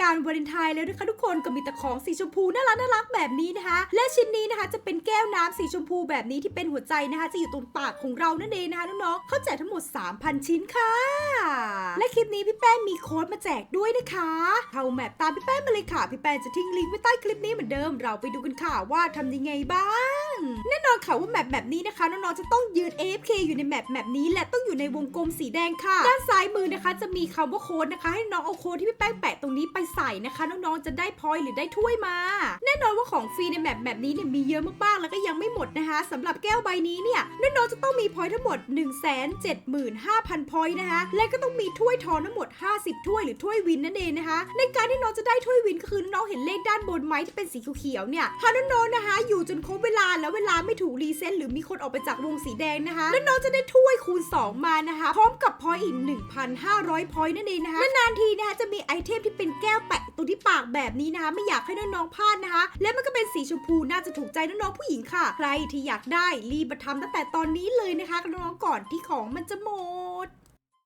กาลวาเลนไทน์แล้วนะคะทุกคนก็มีแต่ของสีชมพูน่ารักน่ารักแบบนี้นะคะ และชิ้นนี้นะคะจะเป็นแก้วน้ำสีชมพูแบบนี้ที่เป็นหัวใจนะคะ จะอยู่ตรงปากของเรานั่นเองนะคะน้องๆเขาแจกทั้งหมด 3,000 ชิ้นค่ะ และคลิปนี้พี่แป้งมีโค้ดมาแจกด้วยนะคะเข้าแมปตามพี่แป้งมาเลยค่ะพี่แป้งจะทิ้งลิงก์ไว้ใต้คลิปนี้เหมือนเดิมเราไปดูกันค่ะว่าทำยังไงบ้าง แน่นอนค่ะว่าแมปแบบนี้นะคะน้องๆจะต้องยืน AFK อยู่ในแมปแบบนี้ และต้องอยู่ในวงกลมสีแดงค่ะ ด้านซ้ายมือนะคะ จะมีคำว่าโค้ดนะคะ ให้น้องเอาโค้ดที่พี่แป้งแปะตรงนี้ไปใส่นะคะ น้องๆจะได้พอยหรือได้ถ้วยมา แน่นอนว่าของฟรีในแมปแบบนี้เนี่ยมีเยอะมากๆแล้วก็ยังไม่หมดนะคะสำหรับแก้วใบนี้เนี่ย น้องๆจะต้องมีพอยทั้งหมด 1 7 5 0 0 0 พอยนะคะ และก็ต้องมีถ้วยทองทั้งหมด 50 ถ้วยหรือถ้วยวินนั่นเองนะคะ ในการที่น้องจะได้ถ้วยวินก็คือน้องเห็นเลขด้านบนไหมที่เป็นสีเขียวๆเนี่ยถ้าน้องๆนะคะ อยู่จนครบเวลาแล้วเวลาไม่ถูกรีเซ็ตหรือมีคนออกไปจากวงสีแดงนะคะแล้วน้องจะได้ถ้วยคูณ 2 มานะคะ พร้อมกับพอยอีก 1,500 พอยนั่นเองนะคะและนานทีนะคะจะมีไอเทมที่เป็นแก้วแปะตรงที่ปากแบบนี้นะคะ ไม่อยากให้น้องๆพลาดนะคะ และมันก็เป็นสีชมพูน่าจะถูกใจน้องๆผู้หญิงค่ะ ใครที่อยากได้รีบมาทำตั้งแต่ตอนนี้เลยนะคะน้องๆก่อนที่ของมันจะหมด